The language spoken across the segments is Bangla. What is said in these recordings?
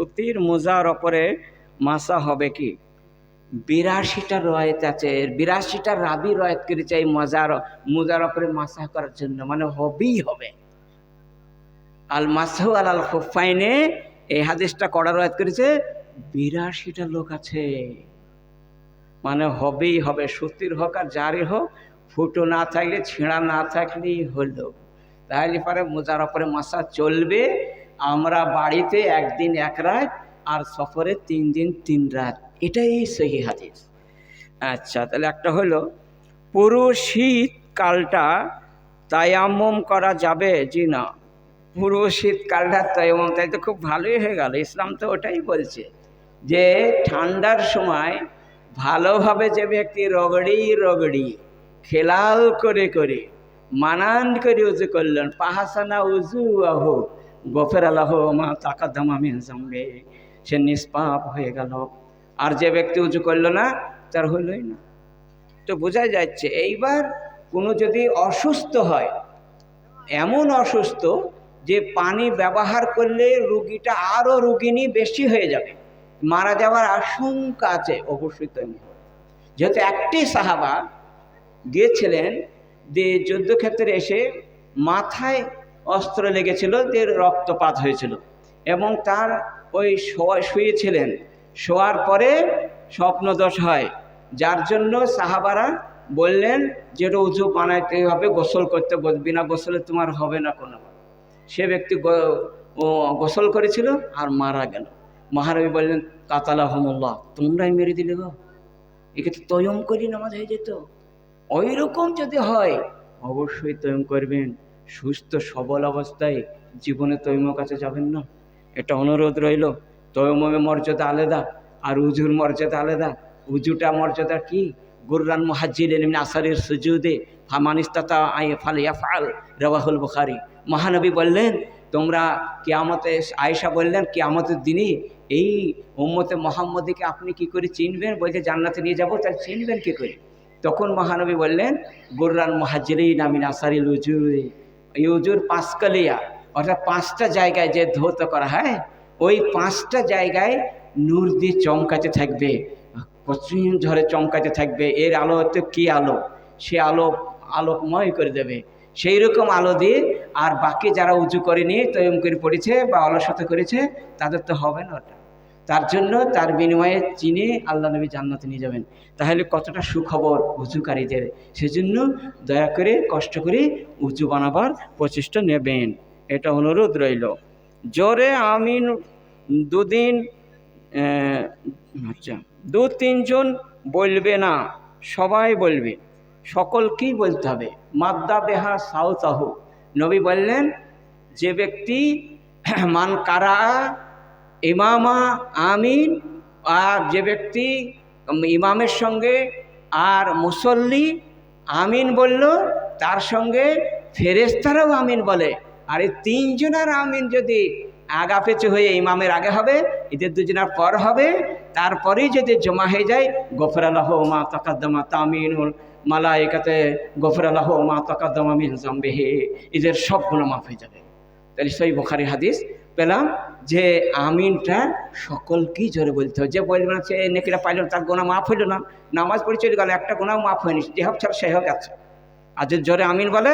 সুতির মোজার ওপরে মাসা হবে কি? বিরাশিটা রয়েত আছে বিরাশিটা রাবি রয়েত করেছে এই মজার, মোজার ওপরে মাসা করার জন্য মানে হবেই হবে। আল মাসাহু আল আল খুফাইনে এই হাদিসটা কড়া রয়েত করেছে, বিরাশিটা লোক আছে। মানে হবেই হবে, সুতির হোক আর যারই হোক, ফুটো না থাকলে, ছিঁড়া না থাকলেই হলো। তাহলে পরে মোজার ওপরে মাসা চলবে আমরা বাড়িতে একদিন এক রাত আর সফরে তিন দিন তিন রাত। এটাই সহি হাদিস। আচ্ছা তাহলে একটা হলো পুরো শীতকালটা তায়াম্মম করা যাবে? জি না। পুরো শীতকালটা তায়াম্মম, তাই তো খুব ভালোই হয়ে গেল। ইসলাম তো ওটাই বলছে যে ঠান্ডার সময় ভালোভাবে যে ব্যক্তি রগড়ি রগড়ি, খেলাল করে করে, মানান করে উজু করলেন, পাহাসানা উজু আহ গফের আল্লাহ মা তাকাদ্দামা মিন জামবে সে নিষ্পাপ হয়ে গেল। আর যে ব্যক্তি উঁচু করল না, তার হইলই না। তো বোঝা যাচ্ছে, এইবার কোনো যদি অসুস্থ হয়, এমন অসুস্থ যে পানি ব্যবহার করলে রুগীটা আরও রুগিনী বেশি হয়ে যাবে। মারা যাওয়ার আশঙ্কা আছে, অবশ্যই তাই যেহেতু একটি সাহাবা গিয়েছিলেন যে যুদ্ধক্ষেত্রে এসে মাথায় অস্ত্র লেগেছিল, যে রক্তপাত হয়েছিল। এবং তার ওই শোয়া, শুয়েছিলেন। শোয়ার পরে স্বপ্নদোষ হয়। যার জন্য সাহাবারা বললেন যে উজু বানাইতে হবে, গোসল করতে বিনা গোসলে তোমার হবে না কোনো। সে ব্যক্তি গোসল করেছিল আর মারা গেল। মহানবী বললেন কাতালা হমল্লাহ তোমরাই মেরে দিলে গো। একে তো তয়ম করি নামাজ হয়ে যেত। ওই রকম যদি হয়, অবশ্যই তয়ম করবেন। সুস্থ, সবল অবস্থায় জীবনে তৈম কাছে যাবেন না। এটা অনুরোধ রইল তৈমে মর্যাদা আলাদা আর উজুর মর্যাদা আলাদা। উজুটা মর্যাদা কি? গুররান মুহাজ্জির এমনি আসারের সুজুদে, ফামানিস্তাতা আই ফালিয়া ফাল রওয়াহুল বুখারি। মহানবী বললেন, তোমরা কিয়ামতে আয়েশা বললেন, কিয়ামতের দিনে এই উম্মতে মোহাম্মদীকে আপনি কি করে চিনবেন? বলছে, জান্নাতে নিয়ে যাব, তাহলে চিনবেন কি করে? তখন মহানবী বললেন, গুররান মহাজিরি নামিন আসারিল উজুর এই উজুর পাঁচকালিয়া, অর্থাৎ পাঁচটা জায়গায় যে ধৌত করা হয়, ওই পাঁচটা জায়গায় নূর দিয়ে চমকাতে থাকবে। পশ্চিম ঝড়ে চমকাতে থাকবে। এর আলো হচ্ছে কী আলো? সে আলো আলোকময় করে দেবে। সেই রকম আলো দিয়ে আর বাকি যারা উঁচু করেনি তৈম করে পড়েছে বা অলসতা করেছে, তাদের তো হবে না ওটা। তার জন্য তার বিনিময়ে চিনে আল্লাহ নবী জান্নাতে নিয়ে যাবেন। তাহলে কতটা সুখবর উঁচুকারীদের সেজন্য দয়া করে, কষ্ট করে উঁচু বানাবার প্রচেষ্টা নেবেন। এটা অনুরোধ রইল। জোরে আমিন। দুদিন আচ্ছা দু তিনজন বলবে না, সবাই বলবে। সকলকেই বলতে হবে। মাদ্দা বেহা সাউতাহু। নবী বললেন, যে ব্যক্তি মান কারা ইমামা আমিন আর যে ব্যক্তি ইমামের সঙ্গে আর মুসল্লি আমিন বলল, তার সঙ্গে ফেরেস্তারাও আমিন বলে। আর এই তিনজনের আমিন যদি আগা পেছু হয়ে ইমামের আগে হবে, এদের দুজনের পর হবে, তারপরেই যদি জমা হয়ে যায় গফর আল্লাহ মা তকাদ্দমা তামিনুল মালাইকাতে গফর আল্লাহ মা তকাদ্দমা মিন জাম্বেহে, এদের সবগুলো মাফ হয়ে যাবে। তাহলে সেই বোখারি হাদিস। পেলাম যে আমিনটা সকলকেই জোরে বলতে হবে। যে বলবে না সে নেকিটা পাইল না, তার গোনা মাফ হইল না নামাজ পড়ে চলে গেল একটা গোনাও মাফ হয়নি যে হোক ছাড়া সে হোক আছে। আর যে জোরে আমিন বলে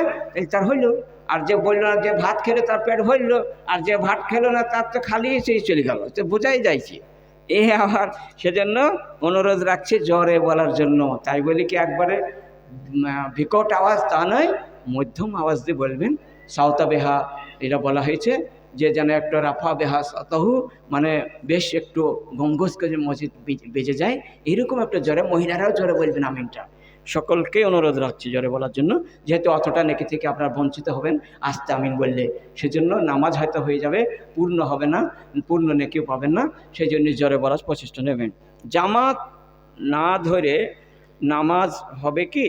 তার হইল। আর যে বলল না যে ভাত খেলে তার পেট হইল আর যে ভাত খেলো না তার তো খালি সেই চলে গেল। তো বোঝাই যাইছে এ আবার সেজন্য অনুরোধ রাখছে জ্বরে বলার জন্য। তাই বলি কি একবারে বিকট আওয়াজ তা নয় মধ্যম আওয়াজ দিয়ে বলবেন। সাউতা বেহা এটা বলা হয়েছে। যে যেন একটা রাফা বেহা সাতাহু মানে বেশ একটু গম্ভোজ করে মসজিদ বেজে যায়। এরকম একটা জ্বরে মহিলারাও জ্বরে বলবেন আমিনটা। সকলকে অনুরোধ রাখছি জ্বরে বলার জন্য, যেহেতু অতটা নেকি থেকে আপনারা বঞ্চিত হবেন, আস্তে আমিন বললে। সেজন্য নামাজ হয়তো হয়ে যাবে, পূর্ণ হবে না, পূর্ণ নেকিও পাবেন না সেই জন্য জ্বরে বলার প্রচেষ্টা নেবেন। জামাত না ধরে নামাজ হবে কি?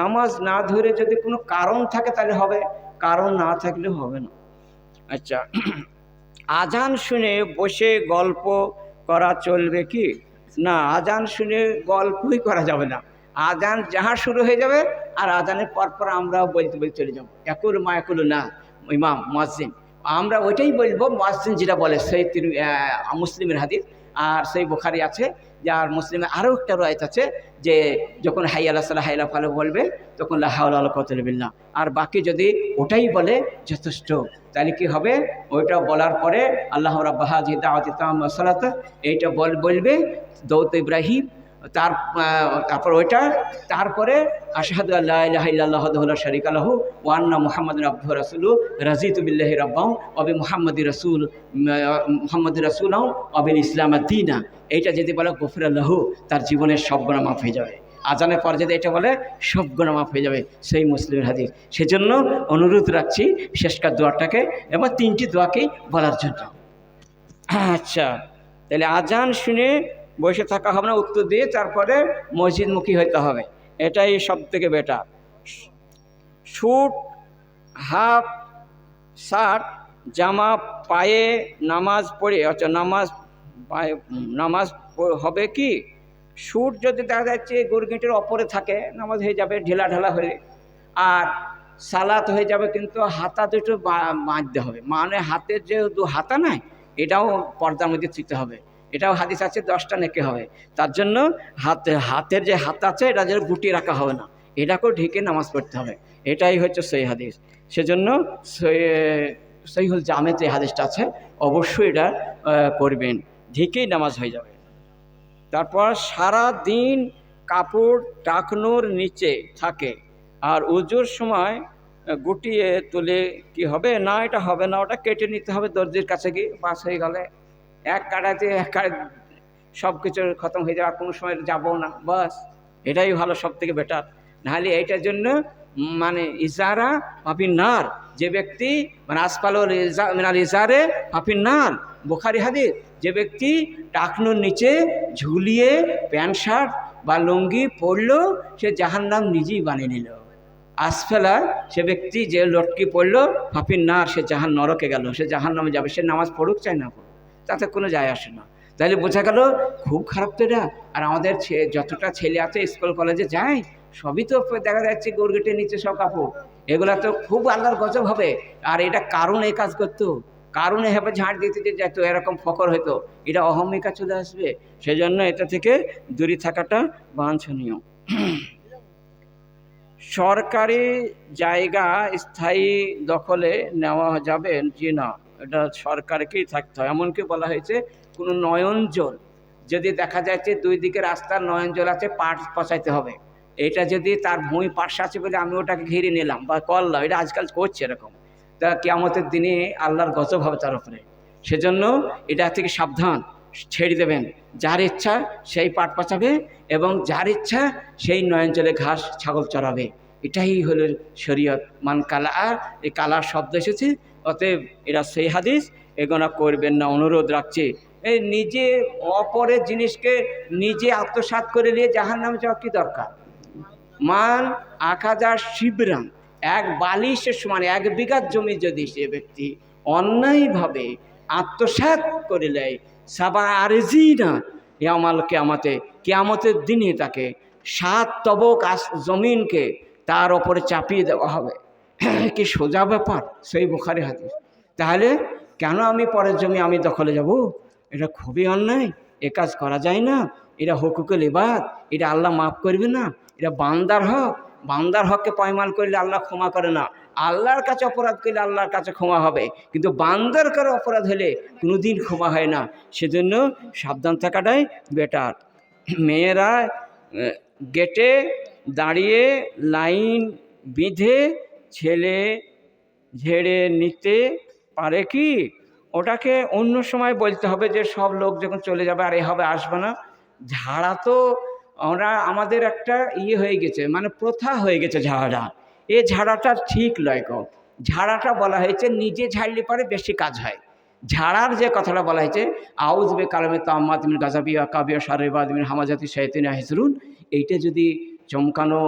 নামাজ না ধরে যদি কোনো কারণ থাকে তাহলে হবে, কারণ না থাকলে হবে না। আচ্ছা আজান শুনে বসে গল্প করা চলবে কি? না আজান শুনে গল্পই করা যাবে না। আজান যাহা শুরু হয়ে যাবে আর আজানের পর পর আমরাও বলতে বলতে চলে যাব। একুল মা একুল না ইমাম মসজিদ আমরা ওইটাই বলব মোয়াজ্জিন যেটা বলে সেই আহ, মুসলিমের হাদিস আর সেই বোখারি আছে। যে আর মুসলিমে আরও একটা রয়েছে আছে যে যখন হাই আল্লাহ সাল্লাহ হাইলা ফালো বলবে, তখন লাহাউল কতলবিল্লা আর বাকি যদি ওটাই বলে, যথেষ্ট। তাহলে কি হবে? ওইটা বলার পরে আল্লাহ রাব্বাহাজি জিদা আতিতাম সালাত, এইটা বল, বলবে দৌত ইব্রাহিম তার তারপর ওইটা, তারপরে আশহাদু আল্লাহ শারীকা লাহু ওয়া আন্না মুহাম্মাদুর আবদুহু রাসূলুহু রাযীতু বিল্লাহি রাব্বাহু ওয়া বি মুহাম্মাদি রাসূল মুহাম্মাদি রাসূলাহু ওয়া বিল ইসলাম দীনা। এইটা যদি বলে গফির আল্লাহু, তার জীবনের সব গুনাহ মাফ হয়ে যাবে। আজানের পর যদি এটা বলে, সব গুনাহ মাফ হয়ে যাবে। সেই মুসলিমের হাদিস। সেজন্য অনুরোধ রাখছি শেষকার দোয়াটাকে এবং তিনটি দোয়াকেই বলার জন্য। আচ্ছা তাহলে আজান শুনে বসে থাকা হবে না। উত্তর দিয়ে তারপরে মসজিদমুখী হতে হবে। এটাই সব থেকে বেটার স্যুট হাফ, শার্ট, জামা, পায়ে নামাজ পড়ে আচ্ছা নামাজ নামাজ হবে কি? স্যুট যদি দেখা যাচ্ছে গুরগিটের অপরে থাকে, নামাজ হয়ে যাবে, ঢেলা ঢালা হয়ে। আর সালাত হয়ে যাবে কিন্তু হাতা দুটো বাঁধতে হবে। মানে হাতের যে দু হাতা নাই, এটাও পর্দার মধ্যে চিতে হবে। এটাও হাদিস আছে, দশটা নেকে হবে তার জন্য হাতে, হাতের যে হাত আছে, এটা যেন গুটিয়ে রাখা হবে না। এটাকেও ঢেকে নামাজ পড়তে হবে। এটাই হচ্ছে সেই হাদিস। সেজন্য সেই হল জামেতে হাদিসটা আছে, অবশ্যই এটা করবেন ঢেকেই নামাজ হয়ে যাবে। তারপর সারা দিন কাপড় টাকনোর নিচে থাকে। আর উজুর সময় গুটিয়ে তুলে কি হবে? না, এটা হবে না। ওটা কেটে নিতে হবে দর্জির কাছে গিয়ে, বাস হয়ে গেলে। এক কাটাতে এক কাট, সব কিছু খতম হয়ে আর কোনো সময় যাব না, বাস। এটাই ভালো সব থেকে বেটার নাহলে এইটার জন্য মানে ইজারা পাপির নার। যে ব্যক্তি মানে আসপাল মিনাল ইজারে পাপির নার। বোখারি হাদিস, যে ব্যক্তি টাকনুর নিচে ঝুলিয়ে প্যান্ট শার্ট বা লুঙ্গি পরলো, সে জাহান নাম নিজেই বানিয়ে নিল। আসফেলা, সে ব্যক্তি যে লটকি পড়ল ফাপির নার, সে জাহান নরকে গেল। সে জাহান নামে যাবে। সে নামাজ পড়ুক চাই না পড়ুক। তাতে কোনো যায় আসে না। তাহলে বোঝা গেল খুব খারাপ তো এটা। আর আমাদের যতটা ছেলে আছে স্কুল, কলেজে যায়, সবই তো দেখা যাচ্ছে গোরগেটের নিচে সব কাপড়। এগুলা তো খুব আল্লাহর গজব হবে। আর এটা কারণ এই কাজ করতো। কারণ এভাবে ঝাড় দিতে যে যেত এরকম ফকর হতো এটা অহমিকা চলে আসবে। সেজন্য এটা থেকে দূরে থাকাটা বাঞ্ছনীয়। সরকারি জায়গা স্থায়ী দখলে নেওয়া যাবে জি না। এটা সরকারকেই থাকতে হয়। এমনকি বলা হয়েছে, কোনো নয়নজল যদি দেখা যাচ্ছে দুই দিকে রাস্তার নয়নজল আছে, পাট পচাইতে হবে। এটা যদি তার ভূমি পাশে আছে বলে আমি ওটাকে ঘিরে নিলাম বা করলাম, এটা আজকাল করছে এরকম। তা কেয়ামতের দিনে আল্লাহর গজব হবে তার উপরে। সেজন্য এটা থেকে সাবধান, ছেড়ে দেবেন। যার ইচ্ছা সেই পাট পাচাবে এবং যার ইচ্ছা সেই নয়নজলে ঘাস, ছাগল চড়াবে। এটাই হলো শরীয়ত। মান কালা আর এই কালার শব্দ এসেছে অতএব এরা সেই হাদিস এগোনা করবেন না, অনুরোধ রাখছে। এই নিজে অপরের জিনিসকে নিজে আত্মসাৎ করে নিয়ে জাহান নামে যাওয়া কী দরকার? মান এক হাজার শিবরাম, এক বালিশের সমান, এক বিঘা জমি যদি সে ব্যক্তি অন্যায়ভাবে আত্মসাৎ করে নেয়, সাবা আরেজি না ইয়ামাল কেয়ামতে, কেয়ামতের দিনে তাকে সাত তবক আস জমিনকে তার ওপরে চাপিয়ে দেওয়া হবে। কি সোজা ব্যাপার? সেই বোখারি হাদিস। তাহলে কেন আমি পরের জমি আমি দখলে যাব? এটা খুবই অন্যায়। এ কাজ করা যায় না। এটা হকুকুল এবাদ এটা আল্লাহ মাফ করবে না। এটা বান্দার হক। বান্দার হককে পয়মাল করলে আল্লাহ ক্ষমা করে না। আল্লাহর কাছে অপরাধ করলে আল্লাহর কাছে ক্ষমা হবে। কিন্তু বান্দার কারও অপরাধ হলে কোনোদিন ক্ষমা হয় না। সেজন্য সাবধান থাকাটাই বেটার মেয়েরা গেটে দাঁড়িয়ে লাইন বিঁধে ছেলে ঝেড়ে নিতে পারে কি? ওটাকে অন্য সময় বলতে হবে যে, সব লোক যখন চলে যাবে আর এ হবে আসবে না। ঝাড়া তো আমরা আমাদের একটা ইয়ে হয়ে গেছে মানে প্রথা হয়ে গেছে ঝাড়া এ ঝাড়াটা ঠিক লয় গো। ঝাড়াটা বলা হয়েছে, নিজে ঝাড়লে পারে বেশি কাজ হয়। ঝাড়ার যে কথাটা বলা হয়েছে আউজ বে কালামে তাম্মাতমিন গাজাবিয়া কাবিয়া সারেবাদমিন হামাজাতি শাহিতিন হেসরুন এইটা যদি চমকানো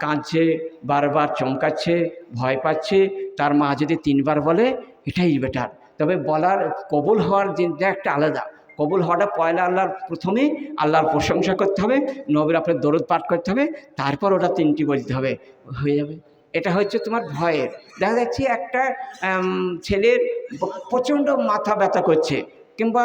কাঁদছে, বারবার চমকাচ্ছে, ভয় পাচ্ছে, তার মা যদি তিনবার বলে, এটাই বেটার তবে বলার, কবুল হওয়ার জিনিসটা একটা আলাদা। কবুল হওয়াটা পয়লা আল্লাহর, প্রথমে আল্লাহর প্রশংসা করতে হবে, নবীর আপনার দরদ পাঠ করতে হবে, তারপর ওটা তিনটি বলতে হবে। হয়ে যাবে। এটা হচ্ছে তোমার ভয়ের। দেখা যাচ্ছে একটা ছেলের প্রচণ্ড মাথা ব্যথা করছে। কিংবা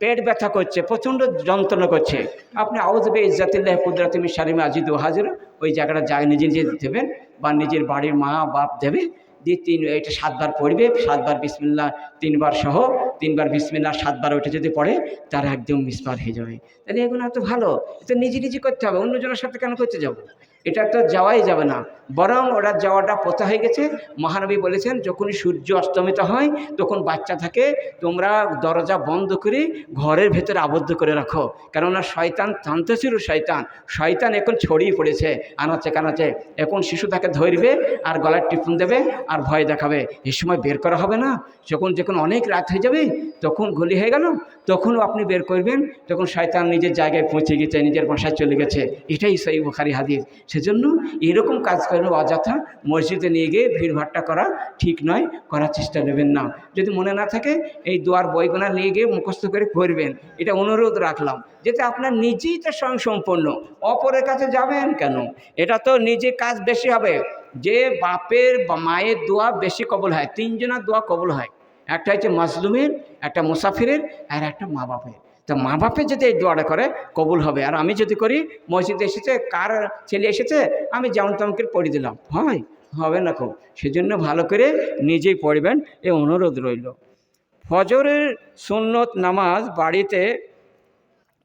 পেট ব্যথা করছে, প্রচণ্ড যন্ত্রণা করছে। আপনি আউজবে ইজ্জাতিল্লাহ কুদরাতিমি শারিমে আজিদ ও হাজির। ওই জায়গাটা জায়গা নিজে নিজে দেবেন বা নিজের বাড়ির মা, বাপ দেবে। দিয়ে তিন, এটা সাতবার পড়বে, সাতবার বিসমিল্লা তিনবার সহ, তিনবার বিসমিল্লা সাতবার ওইটা যদি পড়ে, তার একদম মিসপার হয়ে যাবে। তাহলে এগুলো তো ভালো, এটা নিজে নিজে করতে হবে, অন্যজনের সাথে কেন করতে যাব? এটা তো যাওয়াই যাবে না। বরং ওরা যাওয়াটা পোতা হয়ে গেছে। মহানবী বলেছেন, যখনই সূর্য অস্তমিত হয়, তখন বাচ্চা থাকে। তোমরা দরজা বন্ধ করে ঘরের ভেতরে আবদ্ধ করে রাখো। কেননা শয়তান ছিল শয়তান। শয়তান এখন ছড়িয়ে পড়েছে, আনাচে কানাচে। এখন শিশু তাকে ধরবে আর গলার টিফুন দেবে আর ভয় দেখাবে। এই সময় বের করা হবে না। যখন যখন অনেক রাত হয়ে যাবে, তখন গলি হয়ে গেল। তখনও আপনি বের করবেন। তখন শয়তান নিজের জায়গায় পৌঁছে গেছে, নিজের বাসায় চলে গেছে। এটাই সেই বুখারি হাদিস। সেজন্য এরকম কাজ করেন অযথা মসজিদে নিয়ে গিয়ে ভিড়ভাট্টা করা ঠিক নয়, করার চেষ্টা নেবেন না। যদি মনে না থাকে, এই দোয়ার বইগুনা নিয়ে গিয়ে মুখস্থ করে করবেন এটা অনুরোধ রাখলাম, যাতে আপনার নিজেই তো স্বয়ংসম্পন্ন অপরের কাছে যাবেন কেন? এটা তো নিজে কাজ বেশি হবে। যে বাপের মায়ের দোয়া বেশি কবল হয়, তিনজনের দোয়া কবল হয়। একটা হচ্ছে মাসলুমের, একটা মুসাফিরের, আর একটা মা বাপের তা মা বাপের যদি এই দোয়াটা করে, কবুল হবে। আর আমি যদি করি, মসজিদে এসেছে, কার ছেলে এসেছে, আমি যেমন তেমন করে পড়ে দিলাম। হয়, হবে না খুব। সেজন্য ভালো করে নিজেই পড়বেন, এ অনুরোধ রইল। ফজরের সুন্নত নামাজ বাড়িতে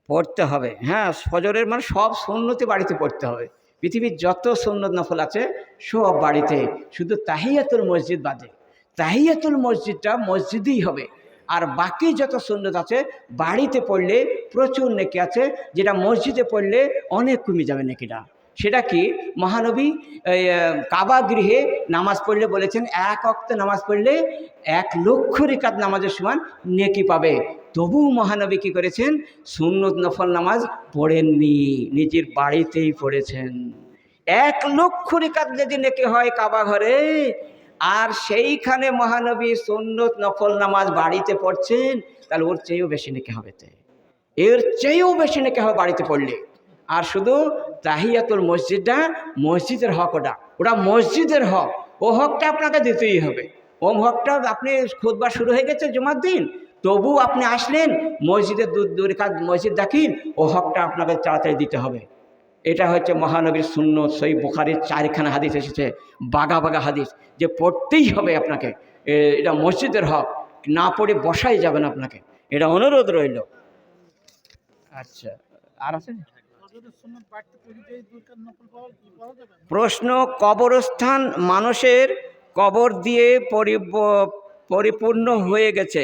পড়তে হবে। হ্যাঁ ফজরের মানে সব সুন্নতি বাড়িতে পড়তে হবে। পৃথিবীর যত সুন্নত নফল আছে, সব বাড়িতে। শুধু তাহিয়াতুল মসজিদ বাদে। তাহিয়াতুল মসজিদটা মসজিদেই হবে। আর বাকি যত সুন্নত আছে, বাড়িতে পড়লে প্রচুর নেকি আছে, যেটা মসজিদে পড়লে অনেক কমে যাবে নেকিটা। সেটা কি? মহানবী কাবা গৃহে নামাজ পড়লে বলেছেন, এক অক্ত নামাজ পড়লে এক লক্ষ রেখাত নামাজের সমান নেকি পাবে। তবু মহানবী কি করেছেন? সুন্নত নফল নামাজ পড়েননি, নিজের বাড়িতেই পড়েছেন। এক লক্ষ রেখাত যদি নেকি হয় কাবা ঘরে আর সেইখানে মহানবী সুন্নত নফল নামাজ বাড়িতে পড়ছেন, তাহলে ওর চেয়েও বেশি নেকি হবে তে। এর চেয়েও বেশি নেকি হবে বাড়িতে পড়লে। আর শুধু তাহিয়াতুল মসজিদটা মসজিদের হক ওটা। ওটা মসজিদের হক। ও হকটা আপনাকে দিতেই হবে। ও হকটা আপনি খুদবার শুরু হয়ে গেছে জুমার দিন তবু আপনি আসলেন, মসজিদের দূর দূর মসজিদ দেখিন, ও হকটা আপনাকে তাড়াতাড়ি দিতে হবে। এটা হচ্ছে মহানবীর শূন্য সেই বোখারির চারখানা হাদিস এসেছে বাগা বাগা হাদিস যে পড়তেই হবে আপনাকে। এটা মসজিদের হক না পড়ে বসাই যাবেন আপনাকে। এটা অনুরোধ রইল। আচ্ছা আর আছে? প্রশ্ন কবরস্থান মানুষের কবর দিয়ে পরিপূর্ণ হয়ে গেছে।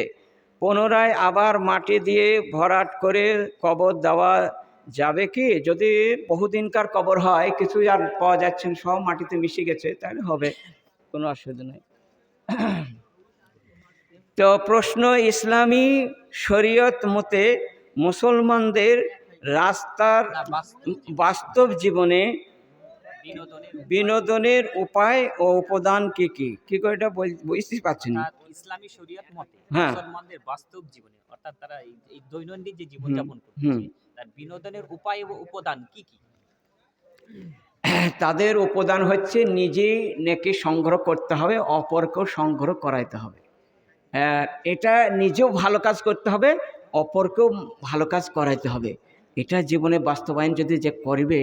পুনরায় আবার মাটি দিয়ে ভরাট করে কবর দেওয়া যাবে কি? যদি বহুদিনকার কবর হয় কিছু আর পাওয়া যাচ্ছে সব মাটিতে মিশে গেছে তাহলে হবে কোনো অসুবিধা নেই। তো প্রশ্ন ইসলামী শরীয়ত মতে মুসলমানদের রাস্তার বাস্তব জীবনে বিনোদনের উপায়। ও উপাদান কি কি? কি করে এটা বল- বুঝতে পারছি না। ইসলামী শরীয়ত মতে হ্যাঁ। মুসলমানদের বাস্তব জীবনে অর্থাৎ তারা এই দৈনন্দিন যে জীবনযাপন। করছে তার বিনোদনের উপায় ও উপাদান কি কি? তাদের উপাদান হচ্ছে নিজেই নেকি সংগ্রহ করতে হবে অপরকেও সংগ্রহ করাইতে হবে। এটা নিজেও ভালো কাজ করতে হবে, অপরকেও ভালো কাজ করাইতে হবে। এটা জীবনে বাস্তবায়ন যদি যে করবে,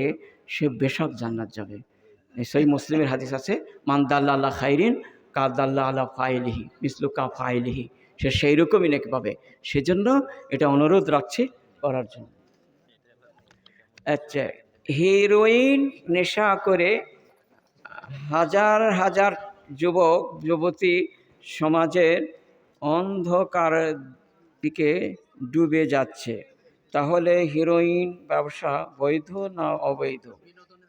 সে বেশক জান্নাত যাবে। সেই মুসলিমের হাদিস আছে মান্দাল্লা আল্লাহ খাইরিন কাদাল্লা আল্লাহ ফাইলিহি মিসলুকা ফাইলিহি সে সেই রকমই নাকি পাবে। সেজন্য এটা অনুরোধ রাখছি করার জন্য। আচ্ছা হিরোইন নেশা করে হাজার হাজার যুবক, যুবতী সমাজের অন্ধকার দিকে ডুবে যাচ্ছে। তাহলে হিরোইন ব্যবসা বৈধ না অবৈধ?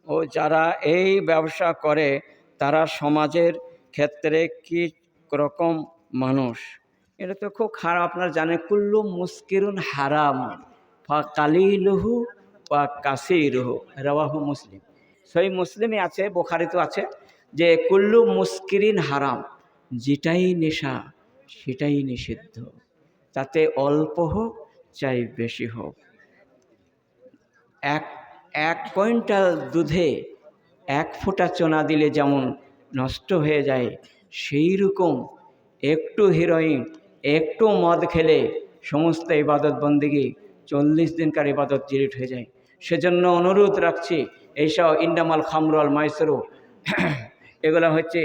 ও যারা এই ব্যবসা করে, তারা সমাজের ক্ষেত্রে কি রকম মানুষ? এটা তো খুব খারাপ, আপনার জানে কুল্লু মুস্কিরুন হারাম। ফা কালিলুহু বা কাসিরুহু রওয়াহু মুসলিম। সেই মুসলিমে আছে বোখারিতে আছে যে, কুল্লু মুস্কিরিন হারাম, যেটাই নেশা, সেটাই নিষিদ্ধ। তাতে অল্প হোক, চাই বেশি হোক। এক এক কুইন্টাল দুধে এক ফোঁটা চোনা দিলে যেমন নষ্ট হয়ে যায় সেই রকম একটু হিরোইন একটু মদ খেলে সমস্ত ইবাদত বন্দিগি চল্লিশ দিনকার ইবাদত জিরিট হয়ে যায়। সেজন্য অনুরোধ রাখছি এইসব ইন্ডামাল খামরুয়াল মাইসরু এগুলো হচ্ছে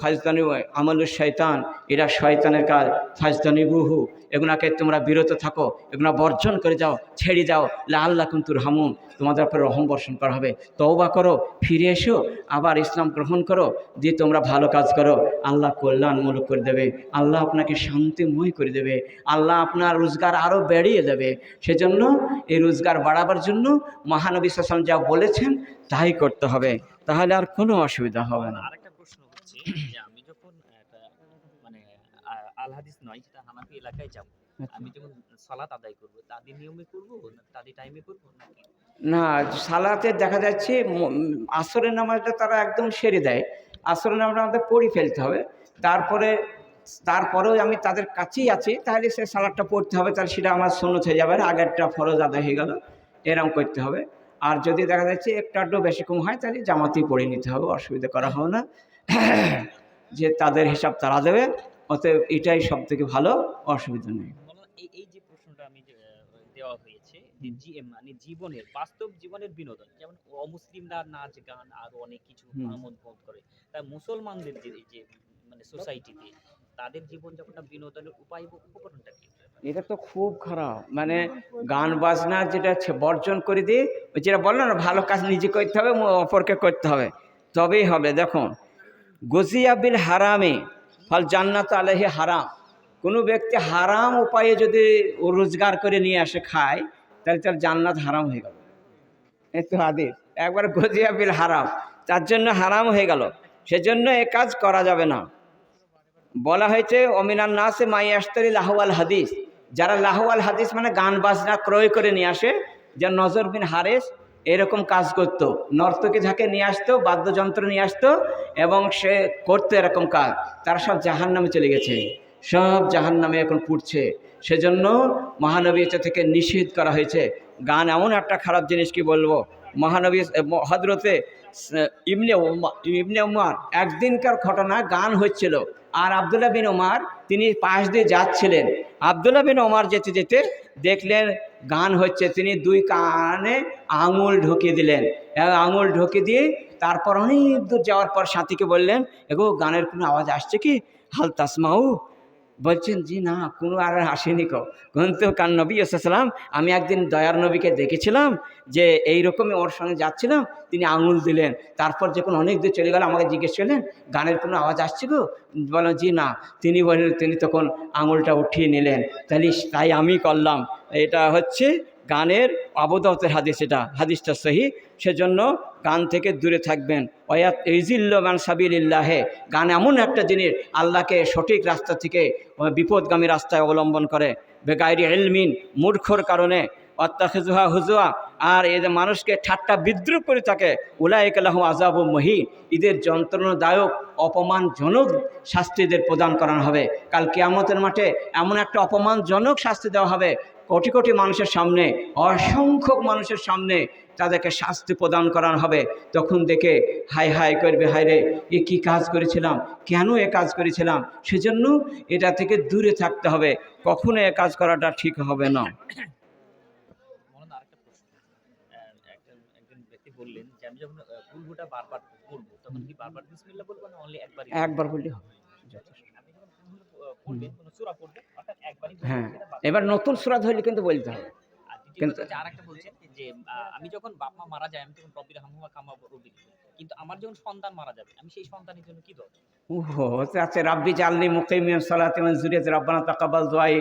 ফাজদানি আমলুর শয়তান, এরা শয়তানের কাজ। ফাজদানি বুহু এগুলাকে তোমরা বিরত থাকো এগুলো বর্জন করে যাও, ছেড়ে যাও। লাল্লা কুন্তুর হামুন তোমাদের উপরে রহম বর্ষণ করা হবে। তওবা করো, ফিরে এসো, আবার ইসলাম গ্রহণ করো, দিয়ে তোমরা ভালো কাজ করো। আল্লাহ কল্যাণমূলক করে দেবে। আল্লাহ আপনাকে শান্তিময় করে দেবে। আল্লাহ আপনার রোজগার আরও বেড়িয়ে দেবে। সেজন্য এই রোজগার বাড়াবার জন্য মহানবী সাসম যা বলেছেন, তাই করতে হবে। তাহলে আর কোনো অসুবিধা হবে না। যে আমি যখন একটা মানে আল হাদিস নয় সেটা হানাফি এলাকায় যাব আচ্ছা। আমি যখন সালাত আদায় করব তাদের নিয়মে করব না তাদের টাইমে করব নাকি? না সালাতে দেখা যাচ্ছে আসরের নামাজটা তারা একদম সেরে দেয়। আসরের নামাজটা আমাদের পড়ে ফেলতে হবে। তারপরে তারপরেও আমি তাদের কাছেই আছি তাহলে সে সালাদটা পড়তে হবে তাহলে সেটা আমার শূন্য হয়ে যাবে আগেরটা ফরজ আদায় হয়ে গেল এরকম করতে হবে। আর যদি দেখা যাচ্ছে একটু আধটু বেশি কম হয় তাহলে জামাতেই পড়ে নিতে হবে অসুবিধা করা হবে না। যে তাদের হিসাব তারা দেবে অতএব এটাই সব থেকে ভালো অসুবিধা নেই। এই যে প্রশ্নটা আমি দেওয়া হয়েছে যে মানে জীবনের বাস্তব জীবনের বিনোদন যেমন অমুসলিমরা নাচ গান আরও অনেক কিছু। আমোদ বোধ করে তা মুসলমানদের যে মানে সোসাইটিতে তাদের জীবনযাপনটা বিনোদনের উপায় উপকরণটা কি? এটা তো খুব খারাপ। মানে গান বাজনা যেটা বর্জন করে দিয়ে ওই যেটা বলল না, ভালো কাজ নিজে করতে হবে অপরকে করতে হবে। তবেই হবে। দেখুন গজিয়াবিল হারামে, ফল জান্নাত আলহি হারাম। কোনো ব্যক্তি হারাম উপায়ে যদি রোজগার করে নিয়ে আসে, খায়, তাহলে তার জান্নাত হারাম হয়ে গেল। এই তো হাদিস। একবার গজিয়াবিল হারাম, তার জন্য হারাম হয়ে গেল। সেজন্য এ কাজ করা যাবে না। বলা হয়েছে অমিনান নাসে মাই আস্তারি লাহওয়াল হাদিস। যারা লাহওয়াল হাদিস মানে গান বাজনা ক্রয় করে নিয়ে আসে, যে নজর বিন হারেস এরকম কাজ করত। নর্তকী ঝাঁকে নিয়ে আসতো, বাদ্যযন্ত্র নিয়ে আসতো, এবং সে করতো এরকম কাজ। তারা সব জাহান নামে চলে গেছে। সব জাহান নামে এখন পুড়ছে। সেজন্য মহানবী এটা থেকে নিষেধ করা হয়েছে। গান এমন একটা খারাপ জিনিস কি বলব? মহানবী হজরতে ইমনে ইবনে উমার একদিনকার ঘটনা গান হচ্ছিল। আর আবদুল্লাহ বিন ওমার, তিনি পাশ দিয়ে যাচ্ছিলেন। আবদুল্লা বিন ওমার যেতে যেতে দেখলেন গান হচ্ছে, তিনি দুই কানে আঙুল ঢুকে দিলেন। আঙুল ঢুকে দিয়ে তারপর অনেক দূর যাওয়ার পর সাথীকে বললেন, এগো, গানের কোনো আওয়াজ আসছে কি? হাল তাসমাউ। বলছেন, জি না, কোনো আর আসেনি কো। কিন্তু কান নবী এসেছিলাম আমি একদিন দয়ার নবীকে দেখেছিলাম যে এই রকমই ওর সঙ্গে যাচ্ছিলাম, তিনি আঙুল দিলেন। তারপর যখন অনেক দূর চলে গেল, আমাকে জিজ্ঞেস করলেন, গানের কোনো আওয়াজ আসছে গো? বলো জি না। তিনি বললেন, তিনি তখন আঙুলটা উঠিয়ে নিলেন। তাহলে তাই আমি করলাম। এটা হচ্ছে গানের আবদতের হাদিস এটা, হাদিসটা সহি, সেজন্য গান থেকে দূরে থাকবেন। ওয়াত ইজিল্লমান সাবিল্লাহে গান এমন একটা জিনিস আল্লাহকে সঠিক রাস্তা থেকে বিপদগামী রাস্তায় অবলম্বন করে। বেগাইরি এলমিন মূর্খর কারণে। অত্যাখেজুহা হুজুয়া আর এদের মানুষকে ঠাট্টা বিদ্রুপ করে থাকে। উলাইকালাহ আজাব মহি ঈদের যন্ত্রণাদায়ক, অপমানজনক শাস্তিদের প্রদান করানো হবে। কাল কেয়ামতের মাঠে এমন একটা অপমানজনক শাস্তি দেওয়া হবে কোটি কোটি মানুষের সামনে অসংখ্য মানুষের সামনে তাদেরকে শাস্তি প্রদান করানো হবে। তখন দেখে হাই হাই করবে হাই রে এ কী কাজ করেছিলাম? কেন এ কাজ করেছিলাম? সেজন্য এটা থেকে দূরে থাকতে হবে। কখনো এ কাজ করাটা ঠিক হবে না। আরেকটা প্রশ্ন। আহ, একজন একজন ব্যক্তি বললেন যে আমি যখন পূর্বটা বারবার পড়ব তখন কি বারবার বিসমিল্লাহ বলব না অনলি একবারই? একবার বললে হবে। যথেষ্ট। আপনি যখন পূর্ব পড়বেন কোনো অর্থাৎ একবারই হ্যাঁ। এবার নতুন সুরাত ধরলে কিন্তু বলতে হবে। কিন্তু- আর একটা বলছেন যে আমি যখন বাপ মা মারা যায় আমি তখন রবির হামুয়া কামা রবির কিন্তু আমার যখন সন্তান মারা যাবে, আমি সেই সন্তানের জন্য কি দরকার ওহো আছে রাব্বি জালনি মুকিমিয়াম সালাতি মান জুরিয়াত রাব্বানা তাকাব্বাল দুআই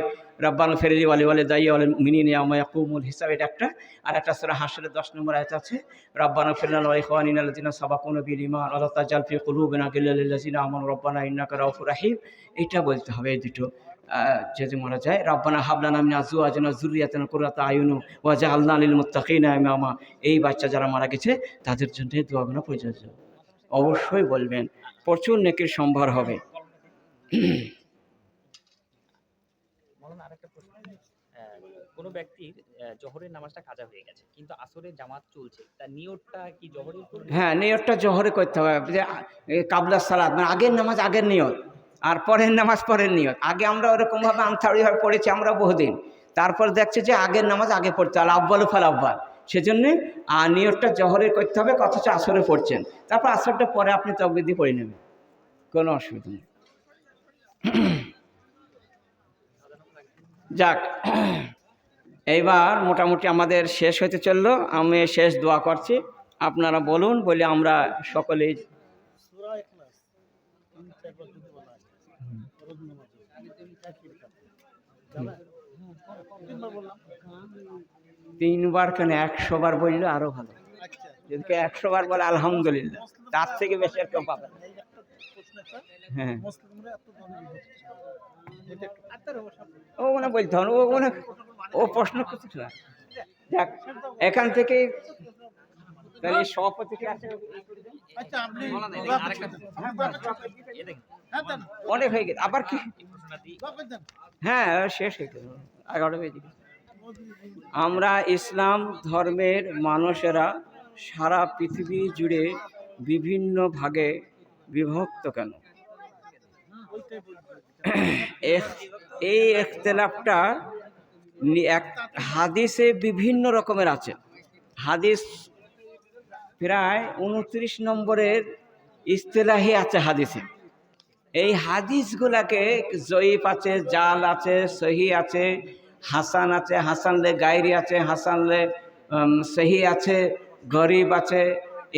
রাব্বানা ফেরলি ওয়ালি ওয়ালি দাই ওয়াল মিনিন ইয়ামা ইয়াকুমুল হিসাব। এটা একটা, আর একটা সূরা হাসরের 10 নম্বর আয়াত আছে, রাব্বানা ফিরলানা ওয়া ইখওয়ানিনা আল্লাযিনা সাবাকুনা বিল ঈমান ওয়া লা তাজাল ফি কুলুবিনা গিল্লাল লিল্লাযিনা আমানু, রাব্বানা ইন্নাকা রাউফুর রাহিম। এটা বলতে হবে এই দুটো। যদি মারা যায় রাব্বানা হাবলানা মিন আজওয়াজিনা যুররিয়াতিনা কুররাতা আয়ুনু ওয়া জাআলনা লিল মুত্তাকিনা ইমামা। এই বাচ্চা যারা মারা গেছে তাদের জন্য দোয়াগুলো প্রযোজ্য। অবশ্যই বলবেন প্রচুর নেকির সম্ভার হবে। কোন ব্যক্তির জোহরের নামাজটা কাজা হয়ে গেছে কিন্তু আসরের জামাত চলছে তার নিয়তটা কি করবে? হ্যাঁ নিয়তটা জহরে করতে হবে। যে কাবলা সালাদ মানে আগের নামাজ আগের নিয়ত। আর পরের নামাজ পরের নিয়ত। আগে আমরা ওরকমভাবে আমথাড়িভাবে পড়েছি, আমরা বহুদিন। তারপর দেখছে যে আগের নামাজ আগে পড়তে হবে আব্বাল ফাল আব্বাল। সেজন্যে আর নিয়তটা জহরে করতে হবে, অথচ আসরে পড়ছেন। তারপর আসরটা পরে আপনি তকবিদি পড়ে নেবেন। কোনো অসুবিধা নেই। যাক, এইবার মোটামুটি আমাদের শেষ হতে চলল। আমি শেষ দোয়া করছি। আপনারা বলুন, বলে আমরা সকলেই সূরা ইখলাস তিন চারবার যদি বলা হয় ফরজ নামাজে একই রেখাত জানা তিনবার কেন একশো বার বললে আরও ভালো। আচ্ছা। যদি কেউ একশো বার বলে আলহামদুলিল্লাহ তার থেকে বেশি আর কেউ পাবে একটা হ্যাঁ। ও মানে বলতে হবে না, ও মানে ও প্রশ্ন করতে না। যাক এখান থেকে তাহলে সভাপতিকে আছে আচ্ছা। হ্যাঁ, হ্যাঁ অনেক হয়ে গেছে। আবার কি? হ্যাঁ শেষ হয়ে গেল। এগারোটা বেজে। আমরা ইসলাম ধর্মের মানুষেরা সারা পৃথিবী জুড়ে বিভিন্ন ভাগে বিভক্ত কেন? এই এখতলাফটা এক হাদিসে বিভিন্ন রকমের আছে। হাদিস প্রায় উনত্রিশ নম্বরের ইস্তেলাহি আছে হাদিসে। এই হাদিসগুলাকে জয়ীফ আছে, জাল আছে, সহি আছে, হাসান আছে হাসানলে গায়রি আছে হাসানলে সহি আছে, গরিব আছে,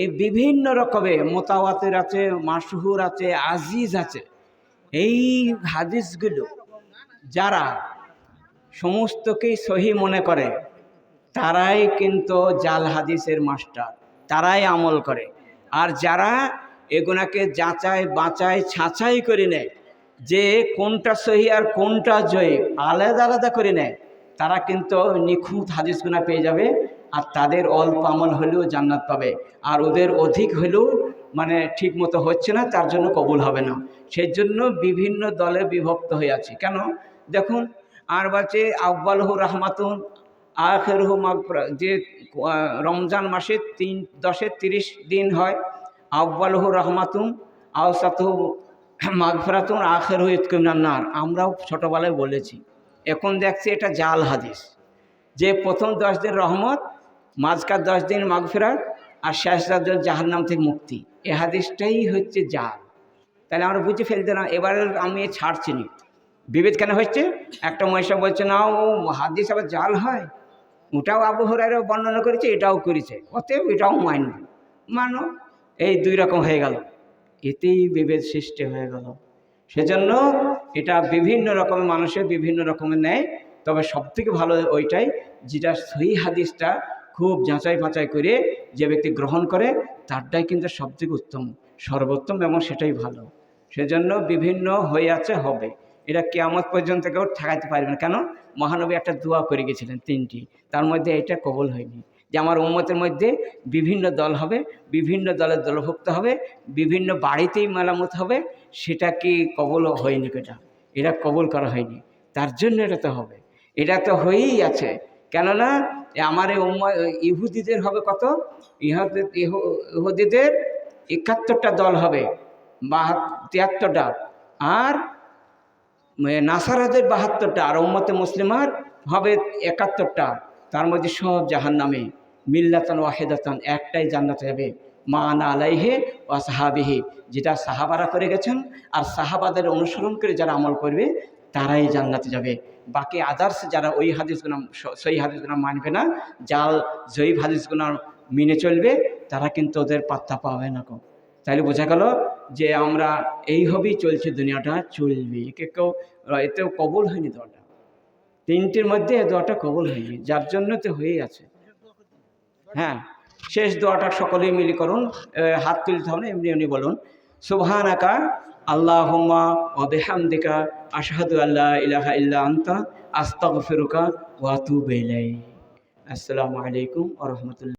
এই বিভিন্ন রকমের মোতাওয়াতের আছে মাসহুর আছে, আজিজ আছে। এই হাদিসগুলো যারা সমস্তকেই সহি মনে করে, তারাই কিন্তু জাল হাদিসের মাস্টার, তারাই আমল করে। আর যারা এগুনাকে যাচাই বাঁচাই ছাঁচাই করে নেয়। যে কোনটা সহি আর কোনটা জয়ী, আলাদা আলাদা করে নেয়। তারা কিন্তু নিখুঁত হাদিসগুনা পেয়ে যাবে আর তাদের অল্প আমল হলেও জান্নাত পাবে। আর ওদের অধিক হলেও মানে ঠিক মতো হচ্ছে না, তার জন্য কবুল হবে না। সেই জন্য বিভিন্ন দলে বিভক্ত হয়ে আছে। কেন? দেখুন, আর বলছে আব্বালহু রহমাতুন, আখেরহু মাগফিরা যে রমজান মাসে তিন, দশে তিরিশ দিন হয় আব্বালহু রহমাতুন, আওসাতহু মাগফিরাতুন, আখেরহু ইতকুমিনান্নার আমরাও ছোটোবেলায় বলেছি, এখন দেখছি এটা জাল হাদিস। যে প্রথম দশ দিন রহমত মাঝকার দশ দিন মাগফিরাত, আর শেষ দশ দিন জাহান্নাম থেকে মুক্তি। এ হাদিসটাই হচ্ছে জাল। তাহলে আমরা বুঝে ফেলতে না, এবারে আমি ছাড়ছি নি। বিভেদ কেন হচ্ছে? একটা মহিষা বলছে, না, ও হাদিস আবার জাল হয়। ওটাও আবহাওয়ারও বর্ণনা করেছে, এটাও করেছে। অতএব এটাও মানব মানো? এই দুই রকম হয়ে গেল। এতেই বিভেদ সৃষ্টি হয়ে গেল। সেজন্য এটা বিভিন্ন রকমের মানুষের বিভিন্ন রকমের নেয়। তবে সবথেকে ভালো ওইটাই, যেটা সহি হাদিসটা খুব যাচাই বাছাই করে যে ব্যক্তি গ্রহণ করে, তারটাই কিন্তু সবথেকে উত্তম, সর্বোত্তম এবং সেটাই ভালো। সেজন্য বিভিন্ন হয়ে আছে, হবে। এটা কেয়ামত পর্যন্ত কেউ ঠেকাইতে পারবে না। কেন? মহানবী একটা দোয়া করে গেছিলেন তিনটি। তার মধ্যে এটা কবল হয়নি। যে আমার উম্মতের মধ্যে বিভিন্ন দল হবে, বিভিন্ন দলের দলভুক্ত হবে, বিভিন্ন বাড়িতেই মেলামত হবে, সেটা কি কবল হয়নি এটা এটা কবল করা হয়নি। তার জন্য এটা তো হবে। এটা তো হয়েই আছে। কেননা আমার এই ইহুদিদের হবে কত? ইহুদি, ইহু- ইহুদিদের একাত্তরটা দল হবে বা তিয়াত্তরটা। আর নাসারাদের বাহাত্তরটা, আর উম্মতে মুসলিমার হবে একাত্তরটা। তার মধ্যে সব জাহান নামে মিল্লাতান ওয়াহেদাতান, একটাই জান্নাত হবে। মা আনা আলাইহে ও সাহাবিহি, যেটা সাহাবারা করে গেছেন আর সাহাবাদের অনুসরণ করে যারা আমল করবে, তারাই জান্নাতে যাবে। বাকি আদার্স যারা ওই হাদিসগুলো সেই হাদিসগুলো মানবে না জাল জয়ীব হাদিসগুলো মেনে চলবে, তারা কিন্তু ওদের পাত্তা পাবে না কো। তাহলে বোঝা গেল যে আমরা এইভাবেই চলছে দুনিয়াটা, চলবে। একে কেউ এতেও কবল হয়নি দোয়াটা। তিনটির মধ্যে দোয়াটা কবল হয়নি, যার জন্য তো হয়েই আছে। হ্যাঁ শেষ দোয়াটা সকলেই মিলি করুন হাত তুলতে হবে এমনি এমনি বলুন। সুবহান আকা আল্লাহ ও বেহামদিকা, আশাহাদু আল্লাহ ইলাহা ইল্লা আন্তা আস্তা ফেরুকা ওয়াতু বেলাই আসসালামু আলাইকুম আ রাহমাতুল্লাহ।